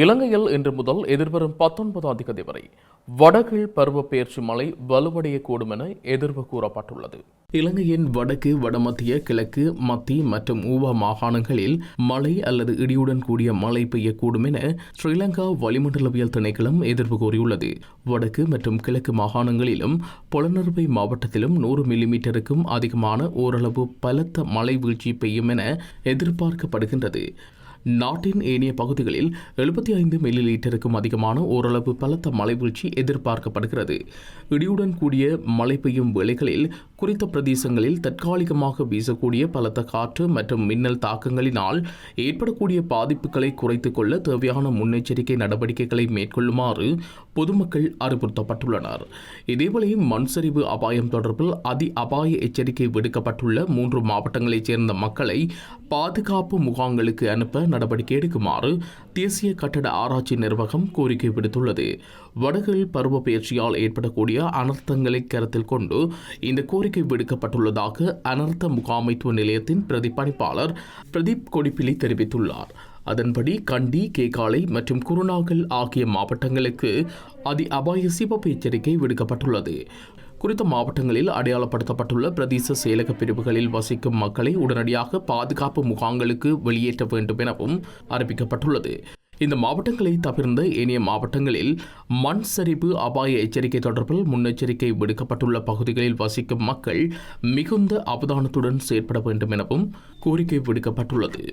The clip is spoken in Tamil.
இலங்கையில் இன்று முதல் எதிர்வரும் பத்தொன்பதாம் தேதி வரை வடகிழ் பருவப்பெயர்ச்சி மழை வலுவடையக்கூடும் என எதிர்வு கூறப்பட்டுள்ளது. இலங்கையின் வடக்கு வடமத்திய கிழக்கு மத்திய மற்றும் ஊவா மாகாணங்களில் மழை அல்லது இடியுடன் கூடிய மழை பெய்யக்கூடும் என ஸ்ரீலங்கா வளிமண்டலவியல் திணைக்களம் எதிர்வு கூறியுள்ளது. வடக்கு மற்றும் கிழக்கு மாகாணங்களிலும் பொலனறுவை மாவட்டத்திலும் நூறு மில்லிமீட்டருக்கும் அதிகமான ஓரளவு பலத்த மழை வீழ்ச்சி பெய்யும் என எதிர்பார்க்கப்படுகின்றது. நாட்டின் ஏனைய பகுதிகளில் எழுபத்தி ஐந்து மில்லி லீட்டருக்கும் அதிகமான ஓரளவு பலத்த மழை வீழ்ச்சி எதிர்பார்க்கப்படுகிறது. இடியுடன் கூடிய மழை பெய்யும் வேளைகளில் குறித்த பிரதேசங்களில் தற்காலிகமாக வீசக்கூடிய பலத்த காற்று மற்றும் மின்னல் தாக்கங்களினால் ஏற்படக்கூடிய பாதிப்புகளை குறைத்துக் கொள்ள தேவையான முன்னெச்சரிக்கை நடவடிக்கைகளை மேற்கொள்ளுமாறு பொதுமக்கள் அறிவுறுத்தப்பட்டுள்ளனர். இதேவேளை மண் சரிவு அபாயம் தொடர்பில் அதி அபாய எச்சரிக்கை விடுக்கப்பட்டுள்ள மூன்று மாவட்டங்களைச் சேர்ந்த மக்களை பாதுகாப்பு முகாம்களுக்கு அனுப்ப நடவடிக்கை எடுக்குமாறு தேசிய கட்டட ஆராய்ச்சி நிர்வாகம் கோரிக்கை விடுத்துள்ளது. வடகில் பருவப்பெயர்ச்சியால் ஏற்படக்கூடிய அனர்த்தங்களை கருத்தில் கொண்டு இந்த கோரிக்கை விடுக்கப்பட்டுள்ளதாக அனர்த்த முகாமைத்துவ நிலையத்தின் பிரதிப்பணிப்பாளர் பிரதீப் கொடிப்பிலி தெரிவித்துள்ளார். அதன்படி கண்டி கேகாலை மற்றும் குருநாகல் ஆகிய மாவட்டங்களுக்கு அதி அபாய சிவப்பு எச்சரிக்கை விடுக்கப்பட்டுள்ளது. குறித்த மாவட்டங்களில் அடையாளப்படுத்தப்பட்டுள்ள பிரதேச செயலக பிரிவுகளில் வசிக்கும் மக்களை உடனடியாக பாதுகாப்பு முகாம்களுக்கு வெளியேற்ற வேண்டும் எனவும் அறிவிக்கப்பட்டுள்ளது. இந்த மாவட்டங்களை தவிர்ந்த ஏனைய மாவட்டங்களில் மண் சரிவு அபாய எச்சரிக்கை தொடர்பில் முன்னெச்சரிக்கை விடுக்கப்பட்டுள்ள பகுதிகளில் வசிக்கும் மக்கள் மிகுந்த அவதானத்துடன் செயற்பட வேண்டும் எனவும் கோரிக்கை விடுக்கப்பட்டுள்ளது.